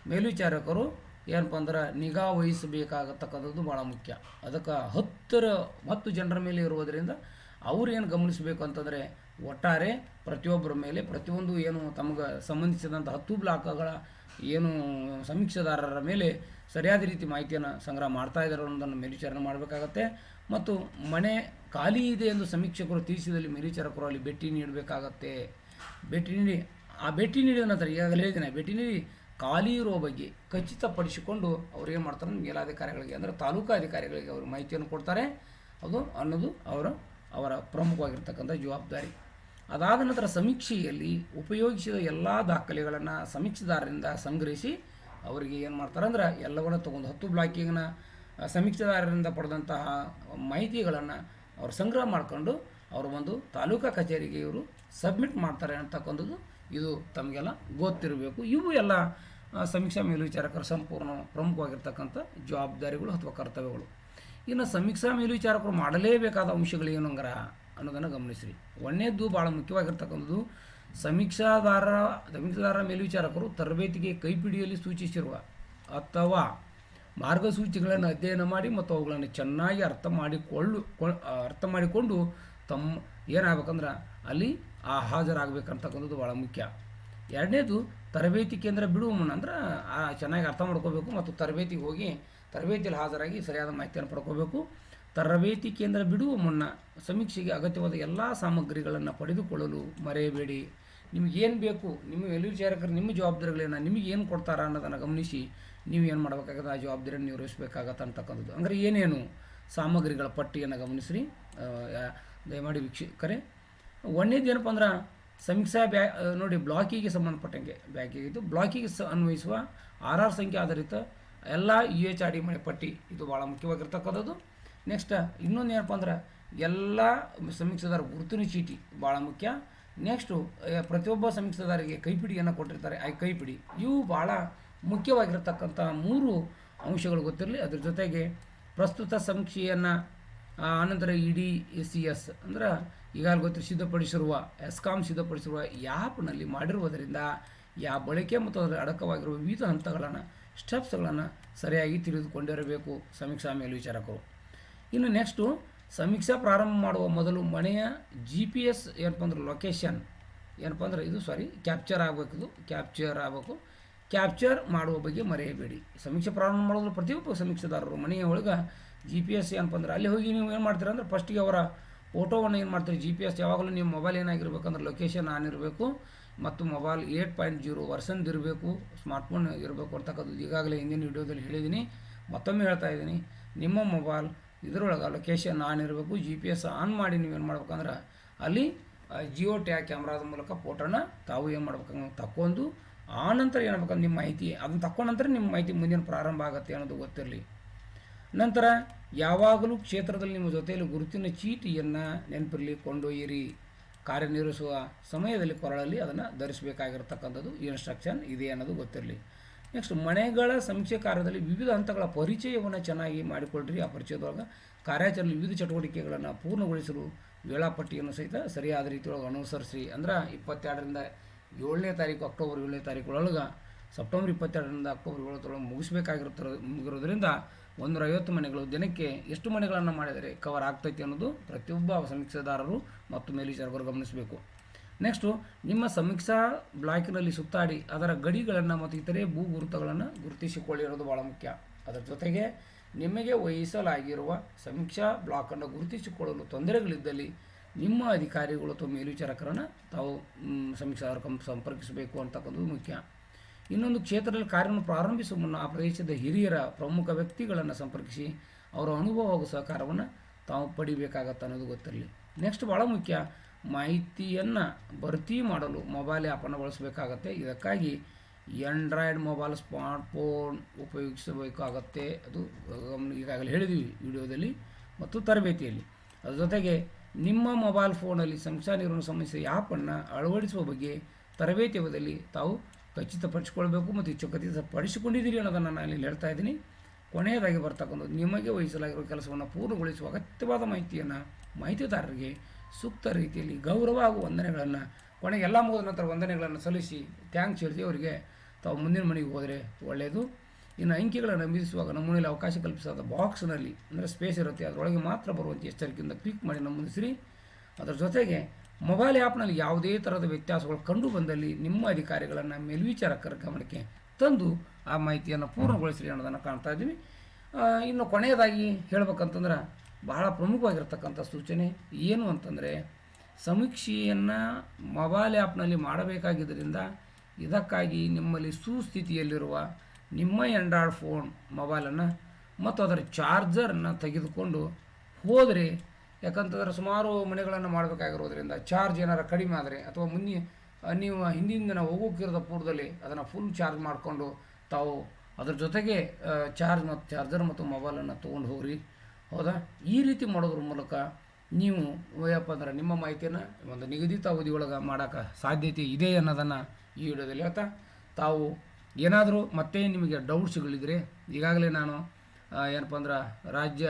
ಮೇಲ್ವಿಚಾರಕರು ಏನಪ್ಪ ಅಂದ್ರೆ ನಿಗಾ ವಹಿಸಬೇಕಾಗತಕ್ಕಂಥದ್ದು ಭಾಳ ಮುಖ್ಯ. ಅದಕ್ಕೆ ಹತ್ತರ ಹತ್ತು ಜನರ ಮೇಲೆ ಇರುವುದರಿಂದ ಅವ್ರು ಏನು ಗಮನಿಸಬೇಕು ಅಂತಂದರೆ ಒಟ್ಟಾರೆ ಪ್ರತಿಯೊಬ್ಬರ ಮೇಲೆ ಪ್ರತಿಯೊಂದು ಏನು ತಮಗೆ ಸಂಬಂಧಿಸಿದಂಥ ಹತ್ತು ಬ್ಲಾಕ್ಗಳ ಏನು ಸಮೀಕ್ಷೆದಾರರ ಮೇಲೆ ಸರಿಯಾದ ರೀತಿ ಮಾಹಿತಿಯನ್ನು ಸಂಗ್ರಹ ಮಾಡ್ತಾ ಇದ್ದಾರೆ ಅನ್ನೋದನ್ನು ಮೇಲ್ವಿಚಾರಣೆ ಮಾಡಬೇಕಾಗತ್ತೆ. ಮತ್ತು ಮನೆ ಖಾಲಿ ಇದೆ ಎಂದು ಸಮೀಕ್ಷಕರು ತಿಳಿಸಿದಲ್ಲಿ ಮೇಲ್ವಿಚಾರಕರು ಅಲ್ಲಿ ಭೇಟಿ ನೀಡಬೇಕಾಗತ್ತೆ. ಭೇಟಿ ನೀಡಿ, ಆ ಭೇಟಿ ನೀಡಿದ ನಂತರ ಈಗಾಗಲೇ ಹೇಳಿದ್ದೇನೆ ಭೇಟಿ ನೀಡಿ ಖಾಲಿ ಇರೋ ಬಗ್ಗೆ ಖಚಿತಪಡಿಸಿಕೊಂಡು ಅವ್ರು ಏನು ಮಾಡ್ತಾರೆ? ಮೇಲಾಧಿಕಾರಿಗಳಿಗೆ ಅಂದರೆ ತಾಲೂಕಾ ಅಧಿಕಾರಿಗಳಿಗೆ ಅವರು ಮಾಹಿತಿಯನ್ನು ಕೊಡ್ತಾರೆ. ಅದು ಅನ್ನೋದು ಅವರ ಅವರ ಪ್ರಮುಖವಾಗಿರ್ತಕ್ಕಂಥ ಜವಾಬ್ದಾರಿ. ಅದಾದ ನಂತರ ಸಮೀಕ್ಷೆಯಲ್ಲಿ ಉಪಯೋಗಿಸಿದ ಎಲ್ಲ ದಾಖಲೆಗಳನ್ನು ಸಮೀಕ್ಷೆದಾರರಿಂದ ಸಂಗ್ರಹಿಸಿ ಅವರಿಗೆ ಏನು ಮಾಡ್ತಾರೆ ಅಂದ್ರೆ ಎಲ್ಲವನ್ನ ತೊಗೊಂಡು ಹತ್ತು ಬ್ಲಾಕಿಂಗ್ನ ಸಮೀಕ್ಷೆದಾರರಿಂದ ಪಡೆದಂತಹ ಮಾಹಿತಿಗಳನ್ನು ಅವರು ಸಂಗ್ರಹ ಮಾಡಿಕೊಂಡು ಅವರು ಒಂದು ತಾಲೂಕಾ ಕಚೇರಿಗೆ ಇವರು ಸಬ್ಮಿಟ್ ಮಾಡ್ತಾರೆ ಅಂತಕ್ಕಂಥದ್ದು ಇದು ತಮಗೆಲ್ಲ ಗೊತ್ತಿರಬೇಕು. ಇವು ಎಲ್ಲ ಸಮೀಕ್ಷಾ ಮೇಲ್ವಿಚಾರಕರ ಸಂಪೂರ್ಣ ಪ್ರಮುಖವಾಗಿರ್ತಕ್ಕಂಥ ಜವಾಬ್ದಾರಿಗಳು ಅಥವಾ ಕರ್ತವ್ಯಗಳು. ಇನ್ನು ಸಮೀಕ್ಷಾ ಮೇಲ್ವಿಚಾರಕರು ಮಾಡಲೇಬೇಕಾದ ಅಂಶಗಳು ಹಂಗಾರ ಅನ್ನೋದನ್ನು ಗಮನಿಸ್ರಿ. ಒಂದನೇದ್ದು ಭಾಳ ಮುಖ್ಯವಾಗಿರ್ತಕ್ಕಂಥದ್ದು, ಸಮೀಕ್ಷಾದಾರ ಸಮೀಕ್ಷಾದಾರ ಮೇಲ್ವಿಚಾರಕರು ತರಬೇತಿಗೆ ಕೈಪಿಡಿಯಲ್ಲಿ ಸೂಚಿಸಿರುವ ಅಥವಾ ಮಾರ್ಗಸೂಚಿಗಳನ್ನು ಅಧ್ಯಯನ ಮಾಡಿ ಮತ್ತು ಅವುಗಳನ್ನು ಚೆನ್ನಾಗಿ ಅರ್ಥ ಮಾಡಿಕೊಳ್ಳು, ಅರ್ಥ ಮಾಡಿಕೊಂಡು ತಮ್ಮ ಏನಾಗಬೇಕಂದ್ರೆ, ಅಲ್ಲಿ ಆ ಹಾಜರಾಗಬೇಕಂತಕ್ಕಂಥದ್ದು ಭಾಳ ಮುಖ್ಯ. ಎರಡನೇದು ತರಬೇತಿ ಕೇಂದ್ರ ಬಿಡುವ ಮುನ್ನ ಅಂದ್ರೆ ಆ ಚೆನ್ನಾಗಿ ಅರ್ಥ ಮಾಡ್ಕೋಬೇಕು ಮತ್ತು ತರಬೇತಿಗೆ ಹೋಗಿ ತರಬೇತಿಯಲ್ಲಿ ಹಾಜರಾಗಿ ಸರಿಯಾದ ಮಾಹಿತಿಯನ್ನು ಪಡ್ಕೋಬೇಕು. ತರಬೇತಿ ಕೇಂದ್ರ ಬಿಡುವ ಮುನ್ನ ಸಮೀಕ್ಷೆಗೆ ಅಗತ್ಯವಾದ ಎಲ್ಲ ಸಾಮಗ್ರಿಗಳನ್ನು ಪಡೆದುಕೊಳ್ಳಲು ಮರೆಯಬೇಡಿ. ನಿಮಗೇನು ಬೇಕು, ನಿಮ್ಮ ವಿಚಾರಕರು ನಿಮ್ಮ ಜವಾಬ್ದಾರಿಗಳೇನು ನಿಮಗೆ ಏನು ಕೊಡ್ತಾರ ಅನ್ನೋದನ್ನು ಗಮನಿಸಿ ನೀವು ಏನು ಮಾಡಬೇಕಾಗತ್ತೆ, ಆ ಜವಾಬ್ದಾರಿಯನ್ನು ನಿರ್ವಹಿಸಬೇಕಾಗತ್ತೆ ಅಂತಕ್ಕಂಥದ್ದು. ಅಂದರೆ ಏನೇನು ಸಾಮಗ್ರಿಗಳ ಪಟ್ಟಿಯನ್ನು ಗಮನಿಸಿರಿ. ದಯಮಾಡಿ ವೀಕ್ಷಕರೇ. ಒಂದೇದು ಏನಪ್ಪ ಅಂದ್ರೆ ಸಮೀಕ್ಷಾ ಬ್ಯಾ ನೋಡಿ ಬ್ಲಾಕಿಗೆ ಸಂಬಂಧಪಟ್ಟಂಗೆ ಬ್ಯಾಕಿಗೆ ಇದು ಬ್ಲಾಕಿಗೆ ಸ, ಅನ್ವಯಿಸುವ ಆರ್ ಆರ್ ಸಂಖ್ಯೆ ಆಧಾರಿತ ಎಲ್ಲ ಯು ಎಚ್ ಆರ್ ಡಿ ಮನೆ ಪಟ್ಟಿ ಇದು ಭಾಳ ಮುಖ್ಯವಾಗಿರ್ತಕ್ಕಂಥದ್ದು. ನೆಕ್ಸ್ಟ್ ಇನ್ನೊಂದು ಏನಪ್ಪ ಅಂದ್ರೆ ಎಲ್ಲ ಸಮೀಕ್ಷೆದಾರ ಗುರುತಿನ ಚೀಟಿ ಭಾಳ ಮುಖ್ಯ. ನೆಕ್ಸ್ಟು ಪ್ರತಿಯೊಬ್ಬ ಸಮೀಕ್ಷೆದಾರಿಗೆ ಕೈಪಿಡಿಯನ್ನು ಕೊಟ್ಟಿರ್ತಾರೆ. ಆ ಕೈಪಿಡಿ, ಇವು ಭಾಳ ಮುಖ್ಯವಾಗಿರ್ತಕ್ಕಂಥ ಮೂರು ಅಂಶಗಳು ಗೊತ್ತಿರಲಿ. ಅದ್ರ ಜೊತೆಗೆ ಪ್ರಸ್ತುತ ಸಮೀಕ್ಷೆಯನ್ನು ಆನಂತರ E D A C S. ಅಂದ್ರೆ ಈಗಾಗಲೇ ಗೊತ್ತು, ಸಿದ್ಧಪಡಿಸಿರುವ ಎಸ್ಕಾಮ್ ಸಿದ್ಧಪಡಿಸಿರುವ ಯಾಪ್ನಲ್ಲಿ ಮಾಡಿರುವುದರಿಂದ ಯಾ ಬಳಕೆ ಮತ್ತು ಅದರ ಅಡಕವಾಗಿರುವ ವಿವಿಧ ಹಂತಗಳನ್ನು, ಸ್ಟೆಪ್ಸ್ಗಳನ್ನು ಸರಿಯಾಗಿ ತಿಳಿದುಕೊಂಡಿರಬೇಕು ಸಮೀಕ್ಷಾ ಮೇಲ್ವಿಚಾರಕರು. ಇನ್ನು ನೆಕ್ಸ್ಟು, ಸಮೀಕ್ಷಾ ಪ್ರಾರಂಭ ಮಾಡುವ ಮೊದಲು ಮನೆಯ ಜಿ ಪಿ ಎಸ್ ಏನಪ್ಪ ಅಂದ್ರೆ ಲೊಕೇಶನ್, ಏನಪ್ಪ ಅಂದ್ರೆ ಇದು ಸಾರಿ, ಕ್ಯಾಪ್ಚರ್ ಆಗಬೇಕು ಇದು, ಕ್ಯಾಪ್ಚರ್ ಆಗಬೇಕು. ಕ್ಯಾಪ್ಚರ್ ಮಾಡುವ ಬಗ್ಗೆ ಮರೆಯಬೇಡಿ. ಸಮೀಕ್ಷೆ ಪ್ರಾರಂಭ ಮಾಡೋದು ಪ್ರತಿಯೊಬ್ಬ ಸಮೀಕ್ಷೆದಾರರು ಮನೆಯ ಒಳಗೆ ಜಿ ಪಿ ಎಸ್ ಏನಪ್ಪ ಅಂದ್ರೆ ಅಲ್ಲಿ ಹೋಗಿ ನೀವು ಏನು ಮಾಡ್ತೀರ ಅಂದ್ರೆ ಫಸ್ಟಿಗೆ ಅವರ ಫೋಟೋವನ್ನು ಏನು ಮಾಡ್ತೀರಿ? ಜಿ ಪಿ ಎಸ್ ಯಾವಾಗಲೂ ನಿಮ್ಮ ಮೊಬೈಲ್ ಏನಾಗಿರ್ಬೇಕಂದ್ರೆ ಲೊಕೇಶನ್ ಆನ್ ಇರಬೇಕು ಮತ್ತು ಮೊಬೈಲ್ ಏಟ್ ಪಾಯಿಂಟ್ ಜೀರೋ ವರ್ಷನ್ದು ಇರಬೇಕು ಸ್ಮಾರ್ಟ್ಫೋನ್ ಇರಬೇಕು ಅಂತಕ್ಕಂಥದ್ದು ಈಗಾಗಲೇ ಹಿಂದಿನ ವಿಡಿಯೋದಲ್ಲಿ ಹೇಳಿದ್ದೀನಿ ಮತ್ತೊಮ್ಮೆ ಹೇಳ್ತಾ ಇದ್ದೀನಿ, ನಿಮ್ಮ ಮೊಬೈಲ್ ಇದರೊಳಗೆ ಲೊಕೇಶನ್ ಆನ್ ಇರಬೇಕು ಜಿ ಪಿ ಎಸ್ ಆನ್ ಮಾಡಿ ನೀವೇನು ಮಾಡ್ಬೇಕಂದ್ರೆ ಅಲ್ಲಿ ಜಿಯೋ ಟ್ಯಾಗ್ ಕ್ಯಾಮ್ರಾದ ಮೂಲಕ ಫೋಟೋನ ತಾವು ಏನು ಮಾಡ್ಬೇಕಂದ್ರೆ ತಕ್ಕೊಂಡು ಆ ನಂತರ ಏನಾಗಬೇಕಂದ್ರೆ ನಿಮ್ಮ ಮಾಹಿತಿ, ಅದನ್ನು ನಂತರ ನಿಮ್ಮ ಮಾಹಿತಿ ಮುಂದಿನ ಪ್ರಾರಂಭ ಆಗುತ್ತೆ ಅನ್ನೋದು ಗೊತ್ತಿರಲಿ. ನಂತರ ಯಾವಾಗಲೂ ಕ್ಷೇತ್ರದಲ್ಲಿ ನಿಮ್ಮ ಜೊತೆಯಲ್ಲಿ ಗುರುತಿನ ಚೀಟಿಯನ್ನು ನೆನಪಿರಲಿ ಕೊಂಡೊಯ್ಯಿರಿ. ಕಾರ್ಯನಿರ್ವಹಿಸುವ ಸಮಯದಲ್ಲಿ ಕೊರಳಲ್ಲಿ ಅದನ್ನು ಧರಿಸಬೇಕಾಗಿರ್ತಕ್ಕಂಥದ್ದು. ಇನ್ಸ್ಟ್ರಕ್ಷನ್ ಇದೆ ಅನ್ನೋದು ಗೊತ್ತಿರಲಿ. ನೆಕ್ಸ್ಟ್ ಮನೆಗಳ ಸಮೀಕ್ಷೆ ಕಾರ್ಯದಲ್ಲಿ ವಿವಿಧ ಹಂತಗಳ ಪರಿಚಯವನ್ನು ಚೆನ್ನಾಗಿ ಮಾಡಿಕೊಳ್ಳ್ರಿ ಆ ಪರಿಚಯದೊಳಗೆ ಕಾರ್ಯಾಚರಣೆ ವಿವಿಧ ಚಟುವಟಿಕೆಗಳನ್ನು ಪೂರ್ಣಗೊಳಿಸಲು ವೇಳಾಪಟ್ಟಿಯನ್ನು ಸಹಿತ ಸರಿಯಾದ ರೀತಿಯೊಳಗೆ ಅನುಸರಿಸಿ ಅಂದ್ರೆ ಇಪ್ಪತ್ತೆರಡರಿಂದ ಏಳನೇ ತಾರೀಕು, ಅಕ್ಟೋಬರ್ ಏಳನೇ ತಾರೀಕು ಒಳಗೆ, ಸೆಪ್ಟೆಂಬರ್ ಇಪ್ಪತ್ತೆರಡರಿಂದ ಅಕ್ಟೋಬರ್ ಏಳರೊಳಗೆ ಮುಗಿಸ್ಬೇಕಾಗಿರುತ್ತ ಮುಗಿರೋದ್ರಿಂದ ಒಂದೂರ ಐವತ್ತು ಮನೆಗಳು, ದಿನಕ್ಕೆ ಎಷ್ಟು ಮನೆಗಳನ್ನು ಮಾಡಿದರೆ ಕವರ್ ಆಗ್ತೈತಿ ಅನ್ನೋದು ಪ್ರತಿಯೊಬ್ಬ ಸಮೀಕ್ಷೆದಾರರು ಮತ್ತು ಮೇಲ್ವಿಚಾರಕರು ಗಮನಿಸಬೇಕು. ನೆಕ್ಸ್ಟು ನಿಮ್ಮ ಸಮೀಕ್ಷಾ ಬ್ಲಾಕಿನಲ್ಲಿ ಸುತ್ತಾಡಿ ಅದರ ಗಡಿಗಳನ್ನು ಮತ್ತು ಇತರೆ ಭೂ ಗುರುತುಗಳನ್ನು ಗುರುತಿಸಿಕೊಳ್ಳಿ ಅನ್ನೋದು ಭಾಳ ಮುಖ್ಯ. ಅದರ ಜೊತೆಗೆ ನಿಮಗೆ ವಹಿಸಲಾಗಿರುವ ಸಮೀಕ್ಷಾ ಬ್ಲಾಕನ್ನು ಗುರುತಿಸಿಕೊಳ್ಳಲು ತೊಂದರೆಗಳಿದ್ದಲ್ಲಿ ನಿಮ್ಮ ಅಧಿಕಾರಿಗಳು ಅಥವಾ ಮೇಲ್ವಿಚಾರಕರನ್ನು ತಾವು ಸಮೀಕ್ಷಾ ಸಂಪರ್ಕಿಸಬೇಕು ಅಂತಕ್ಕಂಥದ್ದು ಮುಖ್ಯ. ಇನ್ನೊಂದು ಕ್ಷೇತ್ರದಲ್ಲಿ ಕಾರ್ಯವನ್ನು ಪ್ರಾರಂಭಿಸುವ ಮುನ್ನ ಆ ಪ್ರದೇಶದ ಹಿರಿಯರ ಪ್ರಮುಖ ವ್ಯಕ್ತಿಗಳನ್ನು ಸಂಪರ್ಕಿಸಿ ಅವರ ಅನುಭವ ಹಾಗೂ ಸಹಕಾರವನ್ನು ತಾವು ಪಡಿಬೇಕಾಗತ್ತೆ ಅನ್ನೋದು ಗೊತ್ತಿರಲಿ. ನೆಕ್ಸ್ಟ್ ಭಾಳ ಮುಖ್ಯ, ಮಾಹಿತಿಯನ್ನು ಭರ್ತಿ ಮಾಡಲು ಮೊಬೈಲ್ ಆ್ಯಪನ್ನು ಬಳಸಬೇಕಾಗತ್ತೆ. ಇದಕ್ಕಾಗಿ ಆಂಡ್ರಾಯ್ಡ್ ಮೊಬೈಲ್ ಸ್ಮಾರ್ಟ್ಫೋನ್ ಉಪಯೋಗಿಸಬೇಕಾಗತ್ತೆ ಅದು ಈಗಾಗಲೇ ಹೇಳಿದ್ದೀವಿ ವಿಡಿಯೋದಲ್ಲಿ ಮತ್ತು ತರಬೇತಿಯಲ್ಲಿ. ಅದರ ಜೊತೆಗೆ ನಿಮ್ಮ ಮೊಬೈಲ್ ಫೋನಲ್ಲಿ ಸಂಸಾರ ನಿರ್ವಹಣೆ ಸಮಸ್ಯೆ ಆ್ಯಪನ್ನು ಅಳವಡಿಸುವ ಬಗ್ಗೆ ತರಬೇತಿ ಅವಧಿಯಲ್ಲಿ ತಾವು ಖಚಿತಪಡಿಸಿಕೊಳ್ಬೇಕು ಮತ್ತು ಖಚಿತ ಪಡಿಸಿಕೊಂಡಿದ್ದೀರಿ ಅನ್ನೋದನ್ನು ನಾನು ಇಲ್ಲಿ ಹೇಳ್ತಾ ಇದ್ದೀನಿ. ಕೊನೆಯದಾಗಿ ಬರ್ತಕ್ಕಂಥದ್ದು ನಿಮಗೆ ವಹಿಸಲಾಗಿರುವ ಕೆಲಸವನ್ನು ಪೂರ್ಣಗೊಳಿಸುವ ಅಗತ್ಯವಾದ ಮಾಹಿತಿಯನ್ನು ಮಾಹಿತಿದಾರರಿಗೆ ಸೂಕ್ತ ರೀತಿಯಲ್ಲಿ ಗೌರವ ಹಾಗೂ ವಂದನೆಗಳನ್ನು ಕೊನೆಗೆ ಎಲ್ಲ ಮುಗಿದ ನಂತರ ವಂದನೆಗಳನ್ನು ಸಲ್ಲಿಸಿ ಥ್ಯಾಂಕ್ಸ್ ಹೇಳಿ ಅವರಿಗೆ. ತಾವು ಮುಂದಿನ ಮನೆಗೆ ಹೋದರೆ ಒಳ್ಳೆಯದು ಇನ್ನು ಅಂಕಿಗಳನ್ನು ಮೀರಿಸುವಾಗ ನಮೂನೆಯಲ್ಲಿ ಅವಕಾಶ ಕಲ್ಪಿಸಾದ ಬಾಕ್ಸ್ನಲ್ಲಿ ಅಂದರೆ ಸ್ಪೇಸ್ ಇರುತ್ತೆ. ಅದರೊಳಗೆ ಮಾತ್ರ ಬರುವಂಥ ಎಚ್ಚರಿಕೆಯಿಂದ ಕ್ಲಿಕ್ ಮಾಡಿ ನಮೂದಿಸಿರಿ. ಅದರ ಜೊತೆಗೆ ಮೊಬೈಲ್ ಆ್ಯಪ್ನಲ್ಲಿ ಯಾವುದೇ ಥರದ ವ್ಯತ್ಯಾಸಗಳು ಕಂಡು ಬಂದಲ್ಲಿ ನಿಮ್ಮ ಅಧಿಕಾರಿಗಳನ್ನು ಮೇಲ್ವಿಚಾರಕರ ಗಮನಕ್ಕೆ ತಂದು ಆ ಮಾಹಿತಿಯನ್ನು ಪೂರ್ಣಗೊಳಿಸಲಿ ಅನ್ನೋದನ್ನು ಕಾಣ್ತಾ ಇದ್ದೀವಿ. ಇನ್ನು ಕೊನೆಯದಾಗಿ ಹೇಳ್ಬೇಕಂತಂದ್ರೆ ಬಹಳ ಪ್ರಮುಖವಾಗಿರ್ತಕ್ಕಂಥ ಸೂಚನೆ ಏನು ಅಂತಂದರೆ ಸಮೀಕ್ಷೆಯನ್ನು ಮೊಬೈಲ್ ಆ್ಯಪ್ನಲ್ಲಿ ಮಾಡಬೇಕಾಗಿದ್ದರಿಂದ ಇದಕ್ಕಾಗಿ ನಿಮ್ಮಲ್ಲಿ ಸುಸ್ಥಿತಿಯಲ್ಲಿರುವ ನಿಮ್ಮ ಆ್ಯಂಡ್ರಾಯ್ಡ್ ಫೋನ್ ಮೊಬೈಲನ್ನು ಮತ್ತು ಅದರ ಚಾರ್ಜರನ್ನು ತೆಗೆದುಕೊಂಡು ಹೋದರೆ ಯಾಕಂತಂದ್ರೆ ಸುಮಾರು ಮನೆಗಳನ್ನು ಮಾಡಬೇಕಾಗಿರೋದ್ರಿಂದ ಚಾರ್ಜ್ ಏನಾರು ಕಡಿಮೆ ಆದರೆ ಅಥವಾ ಮುನ್ನೆ ನೀವು ಹಿಂದಿನ ದಿನ ಹೋಗೋಕ್ಕಿರೋದ ಪೂರ್ವದಲ್ಲಿ ಅದನ್ನು ಫುಲ್ ಚಾರ್ಜ್ ಮಾಡಿಕೊಂಡು ತಾವು ಅದ್ರ ಜೊತೆಗೆ ಚಾರ್ಜ್ ಮತ್ತು ಚಾರ್ಜರ್ ಮತ್ತು ಮೊಬೈಲನ್ನು ತೊಗೊಂಡು ಹೋಗ್ರಿ. ಹೌದಾ? ಈ ರೀತಿ ಮಾಡೋದ್ರ ಮೂಲಕ ನೀವು ಏನಪ್ಪ ಅಂದ್ರೆ ನಿಮ್ಮ ಮಾಹಿತಿಯನ್ನು ಒಂದು ನಿಗದಿತ ಅವಧಿಯೊಳಗೆ ಮಾಡೋಕ್ಕೆ ಸಾಧ್ಯತೆ ಇದೆ ಅನ್ನೋದನ್ನು ಈ ವಿಡಿಯೋದಲ್ಲಿ ಹೇಳ್ತಾ, ತಾವು ಏನಾದರೂ ಮತ್ತೆ ನಿಮಗೆ ಡೌಟ್ಸ್ಗಳಿದ್ರೆ ಈಗಾಗಲೇ ನಾನು ಏನಪ್ಪ ಅಂದ್ರೆ ರಾಜ್ಯ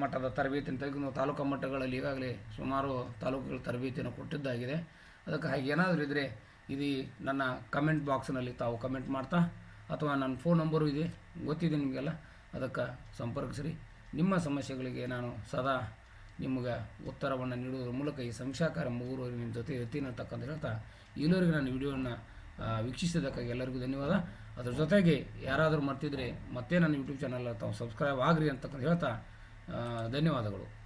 ಮಟ್ಟದ ತರಬೇತಿಯನ್ನು ತೆಗೆದು ತಾಲೂಕು ಮಟ್ಟಗಳಲ್ಲಿ ಈಗಾಗಲೇ ಸುಮಾರು ತಾಲೂಕುಗಳ ತರಬೇತಿಯನ್ನು ಕೊಟ್ಟಿದ್ದಾಗಿದೆ. ಅದಕ್ಕೆ ಹಾಗೆ ಏನಾದರೂ ಇದ್ದರೆ ಇದು ನನ್ನ ಕಮೆಂಟ್ ಬಾಕ್ಸ್ನಲ್ಲಿ ತಾವು ಕಮೆಂಟ್ ಮಾಡ್ತಾ, ಅಥವಾ ನನ್ನ ಫೋನ್ ನಂಬರು ಇದೆ, ಗೊತ್ತಿದೆ ನಿಮಗೆಲ್ಲ, ಅದಕ್ಕೆ ಸಂಪರ್ಕಿಸ್ರಿ. ನಿಮ್ಮ ಸಮಸ್ಯೆಗಳಿಗೆ ನಾನು ಸದಾ ನಿಮಗೆ ಉತ್ತರವನ್ನು ನೀಡುವುದರ ಮೂಲಕ ಈ ಸಂಶಾಕಾರ ಮೂರು ನಿಮ್ಮ ಜೊತೆ ಇರ್ತೀನಿ ಅಂತಕ್ಕಂಥ ಹೇಳ್ತಾ, ಇಲ್ಲಿವರೆಗೆ ನಾನು ವಿಡಿಯೋವನ್ನು ವೀಕ್ಷಿಸಿದ್ದಕ್ಕಾಗಿ ಎಲ್ಲರಿಗೂ ಧನ್ಯವಾದ. ಅದ್ರ ಜೊತೆಗೆ ಯಾರಾದರೂ ಮರ್ತಿದ್ರೆ ಮತ್ತೆ ನನ್ನ ಯೂಟ್ಯೂಬ್ ಚಾನಲ್ ತಾವು ಸಬ್ಸ್ಕ್ರೈಬ್ ಆಗ್ರಿ ಅಂತಕ್ಕಂಥ ಹೇಳ್ತಾ ಧನ್ಯವಾದಗಳು.